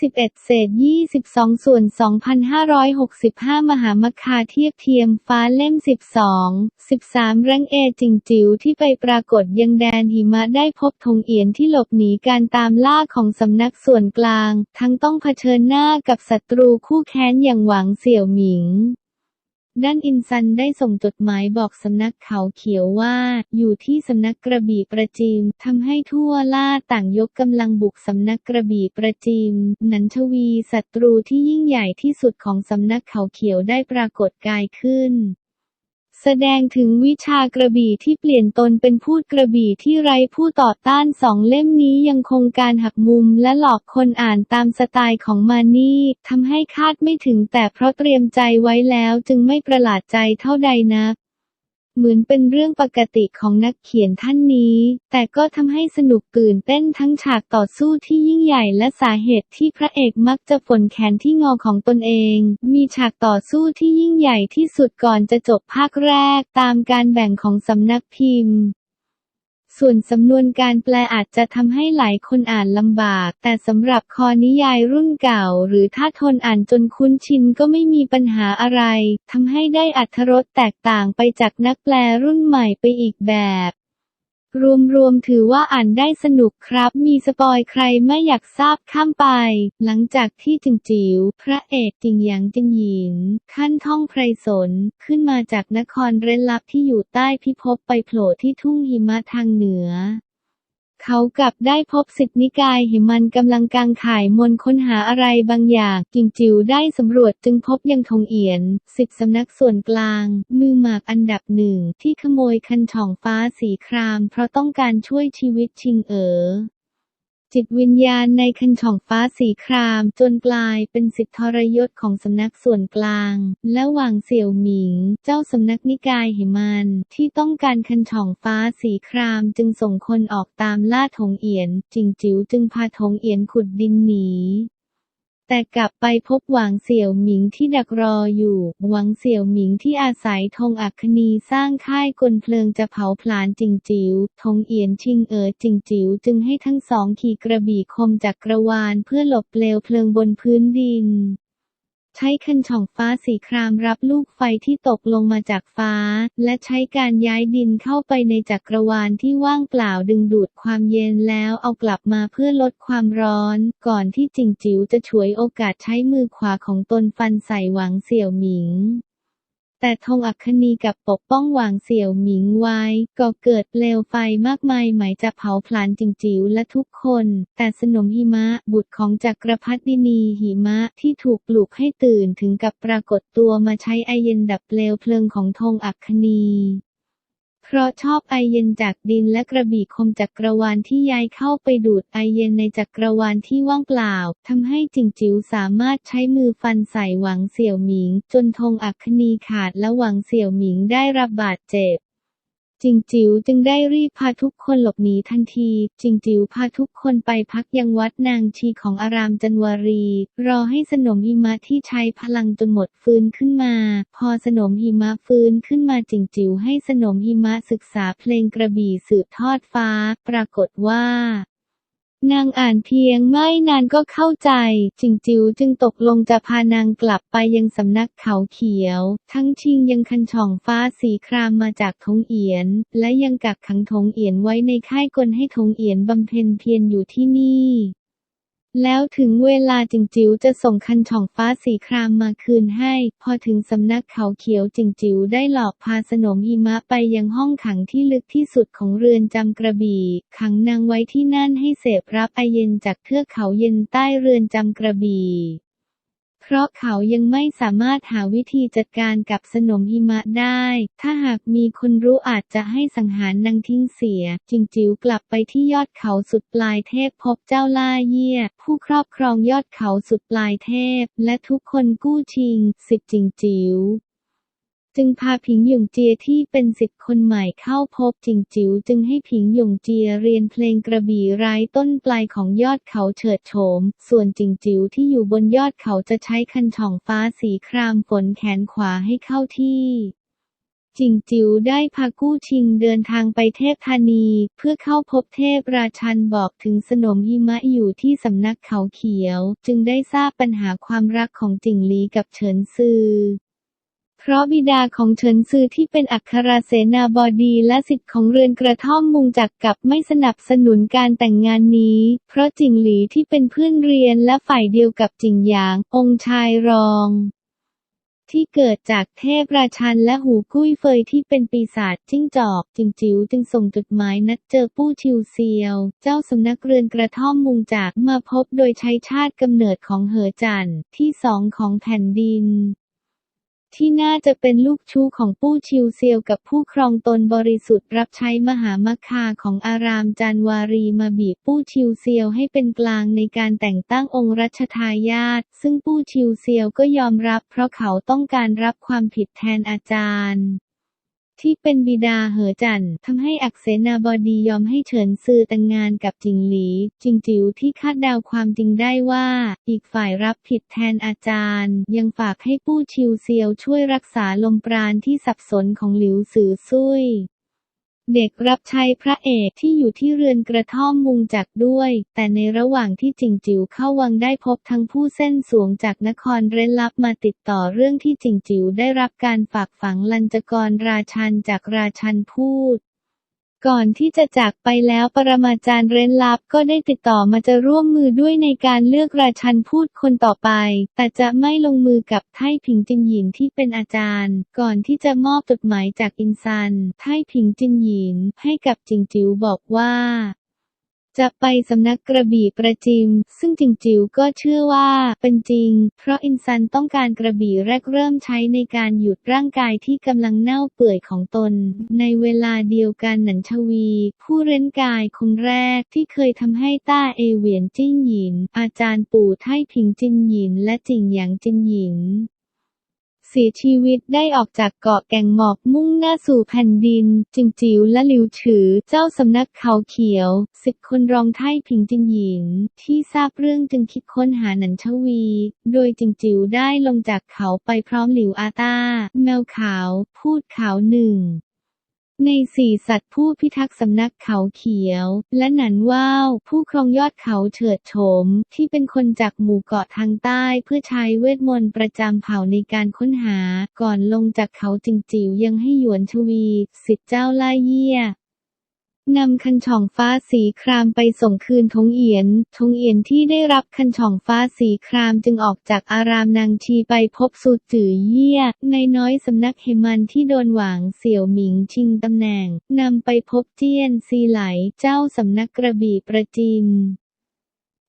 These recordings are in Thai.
21 เศษ 22 ส่วน 2,565 มหามคาเทียบเทียมฟ้าเล่ม 12 13 รังเอจิงจิ๋วที่ไปปรากฏยังแดนหิมะได้พบธงเอียนที่หลบหนีการตามล่าของสำนักส่วนกลาง ทั้งต้องเผชิญหน้ากับศัตรูคู่แค้นอย่างหวังเสี่ยวหมิง ด้านอินซันได้ส่งจดหมายบอกสำนักเขาเขียวว่า อยู่ที่สำนักกระบี่ประจิมทำให้ทั่วล่าต่างยกกำลังบุกสำนักกระบี่ประจิมนันชวีศัตรูที่ยิ่งใหญ่ที่สุดของสำนักเขาเขียวได้ปรากฏกายขึ้น แสดงถึงวิชากระบี่ที่เปลี่ยนตนเป็นพูดกระบี่ที่ไร้ผู้ต่อต้านสองเล่มนี้ยังคงการหักมุมและหลอกคนอ่านตามสไตล์ของมานี่ทำให้คาดไม่ถึงแต่เพราะเตรียมใจไว้แล้วจึงไม่ประหลาดใจเท่าใดนัก เหมือนเป็นเรื่องปกติของนักเขียนท่านนี้ แต่ก็ทำให้สนุกตื่นเต้นทั้งฉากต่อสู้ที่ยิ่งใหญ่และสาเหตุที่พระเอกมักจะฝนแขนที่งอของตนเอง มีฉากต่อสู้ที่ยิ่งใหญ่ที่สุดก่อนจะจบภาคแรก ตามการแบ่งของสำนักพิมพ์ ส่วนสำนวนการแปลอาจจะทำให้หลายคนอ่านลำบาก แต่สำหรับคอนิยายรุ่นเก่า หรือถ้าทนอ่านจนคุ้นชินก็ไม่มีปัญหาอะไรทำให้ได้อัธรสแตกต่างไปจากนักแปลรุ่นใหม่ไปอีกแบบ รวมรวมถือว่าอ่านได้สนุกครับ มีสปอยใครไม่อยากทราบข้ามไป หลังจากที่จิงจิ๋วพระเอกจิงหยางจิงหยินขั้นท่องไพรสน ขึ้นมาจากนครเร้นลับที่อยู่ใต้พิภพไปโผล่ที่ทุ่งหิมะทางเหนือ เขากลับได้พบสิทธินิกายหิมันกำลังกางข่ายมนค้นหาอะไรบางอย่างจิงจิ๋วได้สำรวจจึงพบยังทงเอียน สิทธิสำนักส่วนกลาง มือหมากอันดับหนึ่งที่ขโมยคันช่องฟ้าสีคราม เพราะต้องการช่วยชีวิตชิงเอ๋อ จิตวิญญาณในคันช่องฟ้าสีคราม จนกลายเป็นสิทธิทรยศของสำนักส่วนกลาง และหว่างเสี่ยวหมิง เจ้าสำนักนิกายเหมัน ที่ต้องการคันช่องฟ้าสีครามจึงส่งคนออกตามล่าถงเอียน จิงจิ๋วจึงพาถงเอียนขุดดินหนี แต่กลับไปพบหวังเสี่ยวหมิงที่ดักรออยู่ หวังเสี่ยวหมิงที่อาศัยธงอัคนีสร้างค่ายกลเพลิงจะเผาผลาญจิงจิ๋วธงเอียนชิงเอ๋อจิงจิ๋วจึงให้ทั้งสองขี่กระบี่คมจากกระวานเพื่อหลบเปลวเพลิงบนพื้นดิน ใช้คันช่องฟ้าสีครามรับลูกไฟที่ตกลงมาจากฟ้า และใช้การย้ายดินเข้าไปในจักรวาลที่ว่างเปล่าดึงดูดความเย็นแล้วเอากลับมาเพื่อลดความร้อน ก่อนที่จิงจิ๋วจะฉวยโอกาสใช้มือขวาของตนฟันใส่หวังเสี่ยวหมิง แต่ธงอัคนีกับปกป้องหวางเสี่ยวหมิงไว้ ก็เกิดเปลวไฟมากมายหมายจะเผาผลาญจิงจิ๋วและทุกคน แต่สนมหิมะบุตรของจักรพรรดินีหิมะที่ถูกปลุกให้ตื่นถึงกับปรากฏตัวมาใช้ไอเย็นดับเปลวเพลิงของธงอัคนี เพราะชอบไอเย็นจากดินและกระบี่คมจักรวาลที่ย้ายเข้าไปดูดไอเย็นในจักรวาลที่ว่างเปล่าทำให้จิงจิ๋วสามารถใช้มือฟันใส่หวังเสี่ยวหมิง จนธงอัคนีขาดและหวังเสี่ยวหมิงได้รับบาดเจ็บ จิงจิ๋วจึงได้รีบพาทุกคนหลบหนีทันที จิงจิ๋วพาทุกคนไปพักยังวัดนางชีของอารามจันวารี รอให้สนมหิมะที่ใช้พลังจนหมดฟื้นขึ้นมา พอสนมหิมะฟื้นขึ้นมาจิงจิ๋วให้สนมหิมะศึกษาเพลงกระบี่สืบทอดฟ้า ปรากฏว่า นางอ่านเพียงไม่นานก็เข้าใจ จิงจิวจึงตกลงจะพานางกลับไปยังสำนักเขาเขียว ทั้งชิงยังคันช่องฟ้าสีครามมาจากทงเอียน และยังกักขังทงเอียนไว้ในค่ายกลให้ทงเอียนบำเพ็ญเพียรอยู่ที่นี่ แล้วถึงเวลาจิงจิ๋วจะส่งคันช่องฟ้าสีครามมาคืนให้ พอถึงสำนักเขาเขียวจิงจิ๋วได้หลอกพาสนมหิมะไปยังห้องขังที่ลึกที่สุดของเรือนจำกระบี่ ขังนางไว้ที่นั่นให้เสพรับไอเย็นจากเทือกเขาเย็นใต้เรือนจำกระบี่ เพราะเขายังไม่สามารถหาวิธีจัดการกับสนมหิมะได้ ถ้าหากมีคนรู้อาจจะให้สังหารนางทิ้งเสีย จิงจิ๋วกลับไปที่ยอดเขาสุดปลายเทพพบเจ้าล่าเยี่ย ผู้ครอบครองยอดเขาสุดปลายเทพ และทุกคนกู้ชิง สิทธิ์จิงจิ๋ว จึงพาผิงหยงเจียที่เป็นสิทธิ์คนใหม่เข้าพบจิงจิ๋วจึงให้ผิงหยงเจียเรียนเพลงกระบี่ไร้ต้นปลายของยอดเขาเฉิดโฉม ส่วนจิงจิ๋วที่อยู่บนยอดเขาจะใช้คันช่องฟ้าสีครามฝนแขนขวาให้เข้าที่จิงจิ๋วได้พากู้ชิงเดินทางไปเทพธานี เพื่อเข้าพบเทพราชันบอกถึงสนมหิมะอยู่ที่สำนักเขาเขียว จึงได้ทราบปัญหาความรักของจิงหลีกับเฉินซือ เพราะบิดาของเฉินซือที่เป็นอัครเสนาบดีและสิทธิ์ของเรือนกระท่อมมุงจักกับไม่สนับสนุนการแต่งงานนี้ เพราะจิงหลีที่เป็นเพื่อนเรียนและฝ่ายเดียวกับจิงหยาง องค์ชายรอง ที่เกิดจากเทพราชันและหูกุ้ยเฟยที่เป็นปีศาจจิ้งจอก จิงจิ๋วจึงส่งจดหมายนัดเจอปู้ชิวเซียว เจ้าสำนักเรือนกระท่อมมุงจากมาพบโดยใช้ชาติกำเนิดของเหอจันที่สองของแผ่นดิน ที่น่าจะเป็นลูกชู้ของปู้ชิวเซียวกับผู้ครองตนบริสุทธิ์รับใช้มหามคาของอารามจันวารีมาบีบปู้ชิวเซียวให้เป็นกลางในการแต่งตั้งองค์รัชทายาทซึ่งปู้ชิวเซียวก็ยอมรับเพราะเขาต้องการรับความผิดแทนอาจารย์ ที่เป็นบิดาเหอจันทำให้อักเสนาบดียอมให้เฉินซือแต่งงานกับจิงหลี จิงจิ๋วที่คาดเดาความจริงได้ว่า อีกฝ่ายรับผิดแทนอาจารย์ ยังฝากให้ปู้ชิวเซียวช่วยรักษาลมปราณที่สับสนของหลิวซือซุย เด็กรับใช้พระเอกที่อยู่ที่เรือนกระท่อมมุงจักด้วย แต่ในระหว่างที่จิงจิ๋วเข้าวังได้พบทั้งผู้เส้นสูงจากนครเร้นลับมาติดต่อเรื่องที่จิงจิ๋วได้รับการฝากฝังลันจกรราชันจากราชันพูด ก่อนที่จะจากไปแล้วปรมาจารย์เร้นลับก็ได้ติดต่อมาจะร่วมมือด้วยในการเลือกราชันพูดคนต่อไป แต่จะไม่ลงมือกับไทผิงจินหยินที่เป็นอาจารย์ ก่อนที่จะมอบจดหมายจากอินซัน ไทผิงจินหยินให้กับจิงจิ๋วบอกว่า จะไปสำนักกระบี่ประจิม ซึ่งจิงจิ๋วก็เชื่อว่าเป็นจริง เพราะอินซันต้องการกระบี่แรกเริ่มใช้ในการหยุดร่างกายที่กำลังเน่าเปื่อยของตน ในเวลาเดียวกันหนันชวี ผู้เร้นกายคนแรกที่เคยทำให้ต้าเอเวียนจิ้งหยิน อาจารย์ปู่ไท่ผิงจินหยินและจิงหยางจินหยิน เสียชีวิตได้ออกจากเกาะแก่งหมอกมุ่งหน้าสู่แผ่นดิน จิงจิ๋วและหลิวถือ เจ้าสำนักเขาเขียวสิบคนรองไท่ผิงจิงหยิน ที่ทราบเรื่องจึงคิดค้นหาหนันชวี โดยจิงจิ๋วได้ลงจากเขาไปพร้อมหลิวอาต้าแมวขาว พูดขาวหนึ่ง ในสี่สัตว์ผู้พิทักษ์สำนักเขาเขียว และหนันว่าว ผู้ครองยอดเขาเฉิดโฉม ที่เป็นคนจากหมู่เกาะทางใต้เพื่อใช้เวทมนต์ประจำเผ่าในการค้นหา ก่อนลงจากเขาจิงจิ๋วยังให้หยวนชวี สิทธิ์เจ้าล่าเยี่ย นำคันช่องฟ้าสีครามไปส่งคืนทงเอียน ทงเอียนที่ได้รับคันช่องฟ้าสีครามจึงออกจากอารามนางชีไปพบสูจือเยี่ยในน้อยสำนักเฮมันที่โดนหวางเสี่ยวหมิงชิงตำแหน่ง นำไปพบเจี้ยนซีไหล เจ้าสำนักกระบี่ประจิน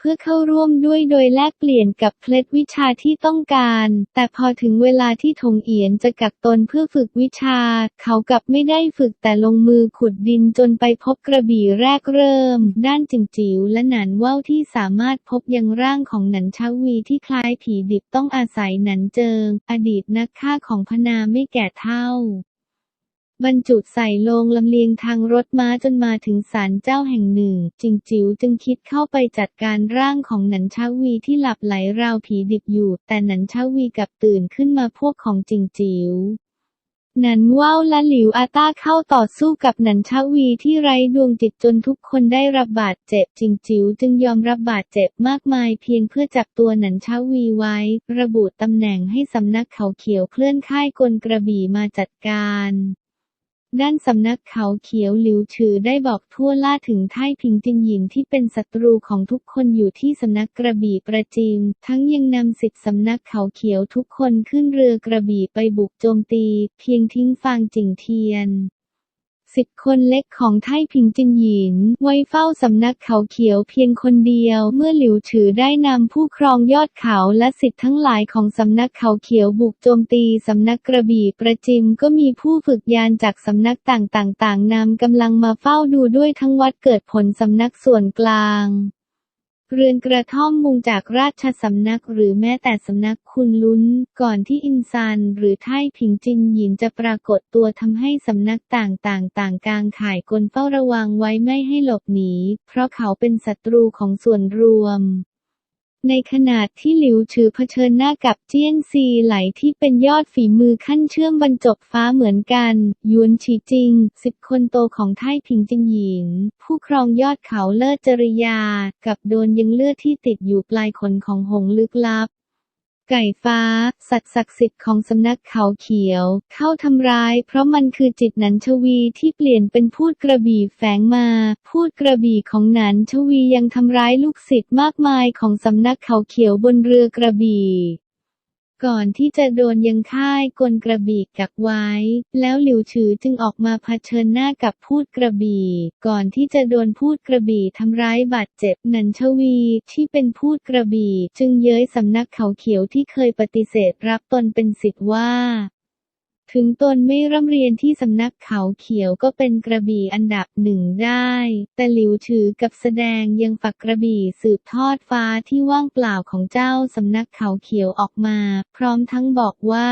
เพื่อเข้าร่วมด้วยโดยแลกเปลี่ยนกับเคล็ดวิชาที่ต้องการ แต่พอถึงเวลาที่ถงเอียนจะกักตนเพื่อฝึกวิชา เขากลับไม่ได้ฝึกแต่ลงมือขุดดินจนไปพบกระบี่แรกเริ่ม ด้านจิงจิ๋วและหนันว่าวที่สามารถพบยังร่างของหนันชาวีที่คล้ายผีดิบต้องอาศัยหนันเจิง อดีตนักฆ่าของพนาไม่แก่เท่า บรรจุใส่โลงลำเลียงทางรถม้าจนมาถึงศาลเจ้าแห่งหนึ่ง จิงจิ๋วจึงคิดเข้าไปจัดการร่างของหนันชาวีที่หลับไหลราวผีดิบอยู่ แต่หนันชาวีกลับตื่นขึ้นมาพวกของจิงจิ๋วหนันว่าวและหลิวอาต้าเข้าต่อสู้กับหนันชาวีที่ไร้ดวงจิตจนทุกคนได้รับบาดเจ็บจิงจิ๋วจึงยอมรับบาดเจ็บมากมายเพียงเพื่อจับตัวหนันชาวีไว้ ระบุตำแหน่งให้สำนักเขาเขียวเคลื่อนค่ายกลกระบี่มาจัดการ ด้านสำนักเขาเขียวหลิวถือได้บอกทั่วล่าถึงไท่พิงจินหยินที่เป็นศัตรูของทุกคนอยู่ที่สำนักกระบี่ประจิม ทั้งยังนำสิทธิสำนักเขาเขียวทุกคนขึ้นเรือกระบี่ไปบุกโจมตี เพียงทิ้งฟางจิงเทียน สิทธิ์คนเล็กของไท่พิงจินหยิน ไว้เฝ้าสำนักเขาเขียวเพียงคนเดียว เมื่อหลิวฉือได้นำผู้ครองยอดเขาและสิทธิ์ทั้งหลายของสำนักเขาเขียวบุกโจมตีสำนักกระบี่ประจิมก็มีผู้ฝึกยานจากสำนักต่างๆนำกำลังมาเฝ้าดูด้วยทั้งวัดเกิดผลสำนักส่วนกลาง เรือนกระท่อมมุงจากราชสำนักหรือแม้แต่สำนักคุณลุ้น ก่อนที่อินซานหรือไท่ผิงจินหยินจะปรากฏตัวทำให้สำนักต่างๆ ต่างกลางข่ายกลเฝ้าระวังไว้ไม่ให้หลบหนี เพราะเขาเป็นศัตรูของส่วนรวม ในขณะที่หลิวฉือเผชิญหน้ากับเจี้ยนซีไหลที่เป็นยอดฝีมือขั้นเชื่อมบรรจบฟ้าเหมือนกันยวนฉีจิงสิบคนโตของไทผิงจิงหยิน ผู้ครองยอดเขาเลิศจริยา กับโดนยังเลือดที่ติดอยู่ปลายขนของหงลึกลับ ไก่ฟ้า สัตว์ศักดิ์สิทธิ์ของสำนักเขาเขียว เข้าทำร้าย เพราะมันคือจิตหนันชวีที่เปลี่ยนเป็นพูดกระบี่แฝงมา พูดกระบี่ของหนันชวียังทำร้ายลูกศิษย์มากมายของสำนักเขาเขียวบนเรือกระบี่ ก่อนที่จะโดนยังค่ายกลกระบี่กักไว้ แล้วหลิวฉือจึงออกมาเผชิญหน้ากับพูดกระบี่ ก่อนที่จะโดนพูดกระบี่ทำร้ายบาดเจ็บนันชวีที่เป็นพูดกระบี่ จึงเย้ยสำนักเขาเขียวที่เคยปฏิเสธรับตนเป็นสิทธิ์ว่า ถึงตนไม่ร่ำเรียนที่สำนักเขาเขียวก็เป็นกระบี่อันดับหนึ่งได้ แต่หลิวฉือกับแสดงยังฝักกระบี่สืบทอดฟ้าที่ว่างเปล่าของเจ้าสำนักเขาเขียวออกมา พร้อมทั้งบอกว่า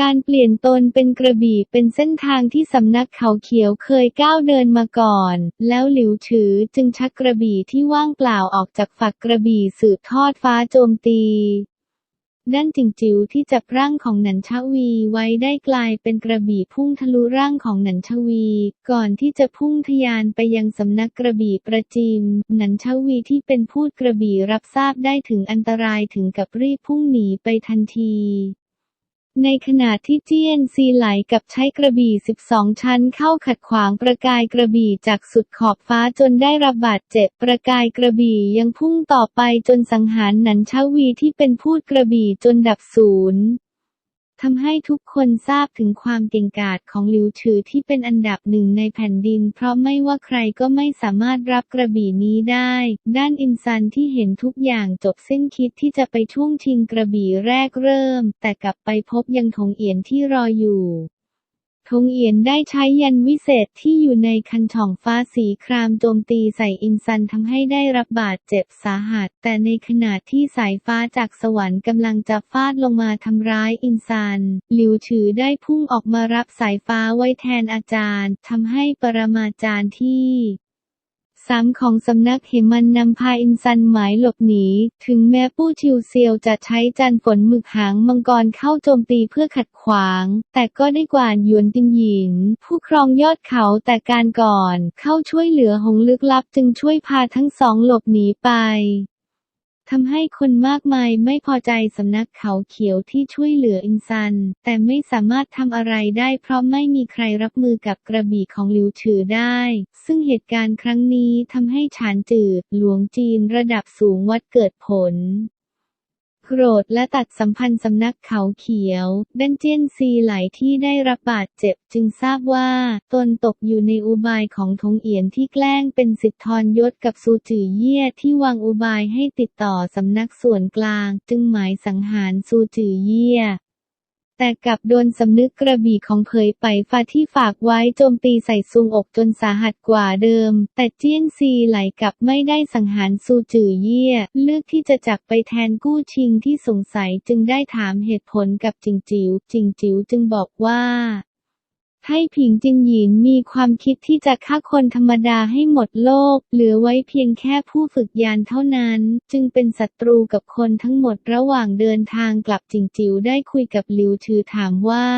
การเปลี่ยนตนเป็นกระบี่เป็นเส้นทางที่สำนักเขาเขียวเคยก้าวเดินมาก่อน แล้วหลิวฉือจึงชักกระบี่ที่ว่างเปล่าออกจากฝักกระบี่สืบทอดฟ้าโจมตี ด้านจิงจิ๋วที่จับร่างของหนันชวีไว้ได้กลายเป็นกระบี่พุ่งทะลุร่างของหนันชวี ก่อนที่จะพุ่งทะยานไปยังสำนักกระบี่ประจิมหนันชวีที่เป็นพูดกระบี่รับทราบได้ถึงอันตรายถึงกับรีบพุ่งหนีไปทันที ในขณะที่เจียนซีไหลกับใช้กระบี่ 12 ชั้นเข้าขัดขวางประกายกระบี่จากสุดขอบฟ้าจนได้รับบาดเจ็บประกายกระบี่ยังพุ่งต่อไปจนสังหารหนันชวีที่เป็นพูดกระบี่จนดับศูนย์ ทำให้ทุกคนทราบถึงความเก่งกาจของหลิวถือที่เป็นอันดับหนึ่งในแผ่นดิน เพราะไม่ว่าใครก็ไม่สามารถรับกระบี่นี้ได้ ด้านอินซันที่เห็นทุกอย่างจบสิ้นคิดที่จะไปช่วงชิงกระบี่แรกเริ่ม แต่กลับไปพบยังถงเอียนที่รออยู่ ทงเอียนได้ใช้ยันวิเศษที่อยู่ในคันช่องฟ้าสีครามโจมตีใส่อินซันทำให้ได้รับบาดเจ็บสาหัส แต่ในขณะที่สายฟ้าจากสวรรค์กำลังจะฟาดลงมาทำร้ายอินซัน หลิวฉือได้พุ่งออกมารับสายฟ้าไว้แทนอาจารย์ทำให้ปรมาจารย์ที่ สามของสำนักเหมันนำพาอินซันหมายหลบหนี ถึงแม้ปู้ชิวเซียวจะใช้จันฝนหมึกหางมังกรเข้าโจมตีเพื่อขัดขวาง แต่ก็ได้กวานหยวนตินหยิน ผู้ครองยอดเขาแต่การก่อน เข้าช่วยเหลือหงลึกลับจึงช่วยพาทั้งสองหลบหนีไป ทำให้คนมากมายไม่พอใจสำนักเขาเขียวที่ช่วยเหลืออินซัน แต่ไม่สามารถทำอะไรได้เพราะไม่มีใครรับมือกับกระบี่ของหลิวฉือได้ ซึ่งเหตุการณ์ครั้งนี้ทำให้ฉานจือหลวงจีนระดับสูงวัดเกิดผล โกรธและตัดสัมพันธ์สำนักเขาเขียว ดันเจียนซีไหลที่ได้รับบาดเจ็บจึงทราบว่า ตนตกอยู่ในอุบายของทงเอียนที่แกล้งเป็นสิทธิทรยศกับซูจือเยี่ยที่วางอุบายให้ติดต่อสำนักส่วนกลาง จึงหมายสังหารซูจือเยี่ย แต่กลับโดนสำนึกกระบี่ของเผยไปฟาที่ฝากไว้โจมตีใส่ซุงอกจนสาหัสกว่าเดิม แต่เจี้ยนซีไหลกลับไม่ได้สังหารซูจือเยี่ยเลือกที่จะจักไปแทนกู้ชิงที่สงสัยจึงได้ถามเหตุผลกับจิงจิ๋วจิงจิ๋วจึงบอกว่า ไท่ผิงจินหยินมีความคิดที่จะฆ่าคนธรรมดาให้หมดโลก เหลือไว้เพียงแค่ผู้ฝึกยานเท่านั้น จึงเป็นศัตรูกับคนทั้งหมดระหว่างเดินทางกลับจิงจิ๋วได้คุยกับหลิวชือถามว่า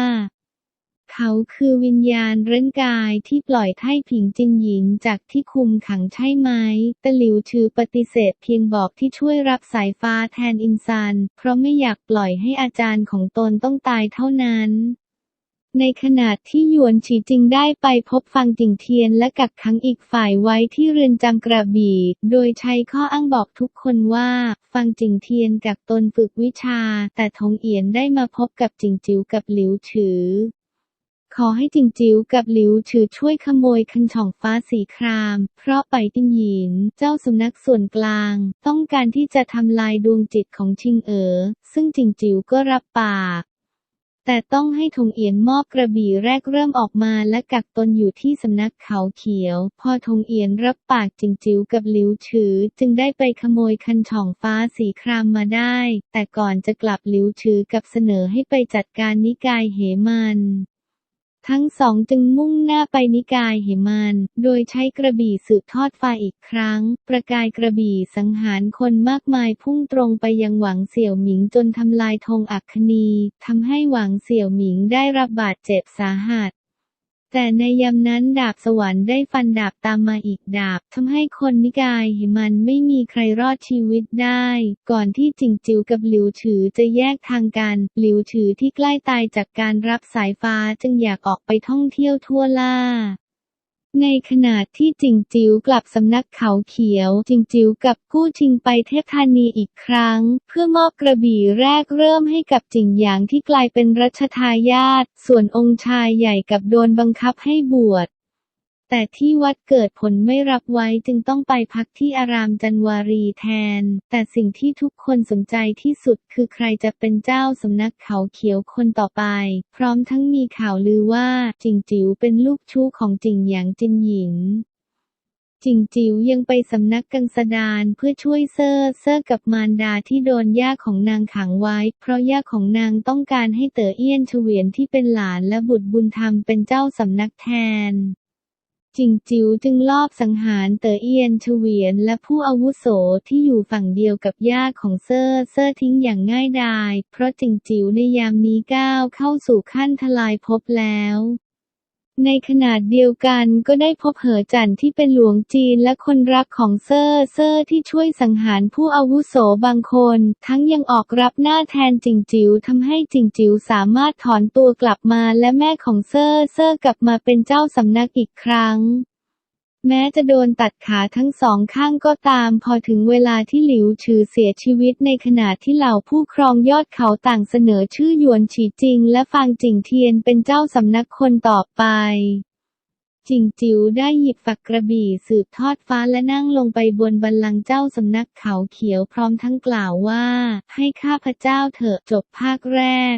เขาคือวิญญาณเร้นกายที่ปล่อยไท่ผิงจินหยินจากที่คุมขังใช่ไหมแต่หลิวชือปฏิเสธเพียงบอกที่ช่วยรับสายฟ้าแทนอินซัน เพราะไม่อยากปล่อยให้อาจารย์ของตนต้องตายเท่านั้น ในขณะที่หยวนฉีจิงได้ไปพบฟังจิงเทียนและกักขังอีกฝ่ายไว้ที่เรือนจำกระบี่ โดยใช้ข้ออ้างบอกทุกคนว่า ฟังจิงเทียนกักตนฝึกวิชา แต่ทงเอียนได้มาพบกับจิงจิ๋วกับหลิวฉือ ขอให้จิงจิ๋วกับหลิวฉือช่วยขโมยคันช่องฟ้าสีคราม เพราะไปติงหยินเจ้าสุนัขส่วนกลาง ต้องการที่จะทำลายดวงจิตของชิงเอ๋อซึ่งจิงจิ๋วก็รับปาก แต่ต้องให้ถงเอียนมอบกระบี่แรกเริ่มออกมาและกักตนอยู่ที่สำนักเขาเขียว พอถงเอียนรับปากจิงจิ๋วกับหลิวฉือ จึงได้ไปขโมยคันช่องฟ้าสีครามมาได้ แต่ก่อนจะกลับหลิวฉือกับเสนอให้ไปจัดการนิกายเหมัน ทั้งสองจึงมุ่งหน้าไปนิกายเหมันโดยใช้กระบี่สืบทอดไฟอีกครั้ง ประกายกระบี่สังหารคนมากมายพุ่งตรงไปยังหวังเสี่ยวหมิงจนทำลายธงอัคนีทำให้หวังเสี่ยวหมิงได้รับบาดเจ็บสาหัส แต่ในยามนั้นดาบสวรรค์ได้ฟันดาบตามมาอีกดาบทำให้คนนิกายหิมันไม่มีใครรอดชีวิตได้ ก่อนที่จิงจิวกับหลิวถือจะแยกทางกัน หลิวถือที่ใกล้ตายจากการรับสายฟ้าจึงอยากออกไปท่องเที่ยวทั่วล่า ในขณะที่จิงจิ๋วกลับสำนักเขาเขียว จิงจิ๋วกับกู้ชิงไปเทพธานีอีกครั้ง เพื่อมอบกระบี่แรกเริ่มให้กับจิงหยางที่กลายเป็นรัชทายาทส่วนองค์ชายใหญ่กับโดนบังคับให้บวช แต่ที่วัดเกิดผลไม่รับไว้จึงต้องไปพักที่อารามจันวารีแทน แต่สิ่งที่ทุกคนสนใจที่สุดคือใครจะเป็นเจ้าสำนักเขาเขียวคนต่อไป พร้อมทั้งมีข่าวลือว่าจิงจิ๋วเป็นลูกชู้ของจิงหยางจินหญิงจิงจิ๋วยังไปสำนักกังสดานเพื่อช่วยเซอร์เซอร์กับมารดาที่โดนย่าของนางขังไว้ เพราะย่าของนางต้องการให้เต๋อเอี้ยนเฉวียนที่เป็นหลานและบุตรบุญธรรมเป็นเจ้าสำนักแทน จิงจิ๋วจึงลอบสังหารเต๋อเอียนเฉวียนและผู้อาวุโสที่อยู่ฝั่งเดียวกับญาติของเซอร์เซอร์ทิ้งอย่างง่ายดาย เพราะจิงจิ๋วในยามนี้ก้าวเข้าสู่ขั้นทลายภพแล้ว ในขนาดเดียวกันก็ได้พบเหอจันที่เป็นหลวงจีนและคนรักของเซอร์เซอร์ที่ช่วยสังหารผู้อาวุโสบางคน ทั้งยังออกรับหน้าแทนจิงจิ๋วทำให้จิงจิ๋วสามารถถอนตัวกลับมาและแม่ของเซอร์เซอร์กลับมาเป็นเจ้าสำนักอีกครั้ง แม้จะโดนตัดขาทั้งสองข้างก็ตาม พอถึงเวลาที่หลิวฉือเสียชีวิตในขณะที่เหล่าผู้ครองยอดเขาต่างเสนอชื่อหยวนฉีจริง และฟางจิงเทียนเป็นเจ้าสำนักคนต่อไปจิงจิ๋วได้หยิบฝักกระบี่สืบทอดฟ้าและนั่งลงไปบนบัลลังเจ้าสำนักเขาเขียวพร้อมทั้งกล่าวว่า ให้ข้าพเจ้าเถอะจบภาคแรก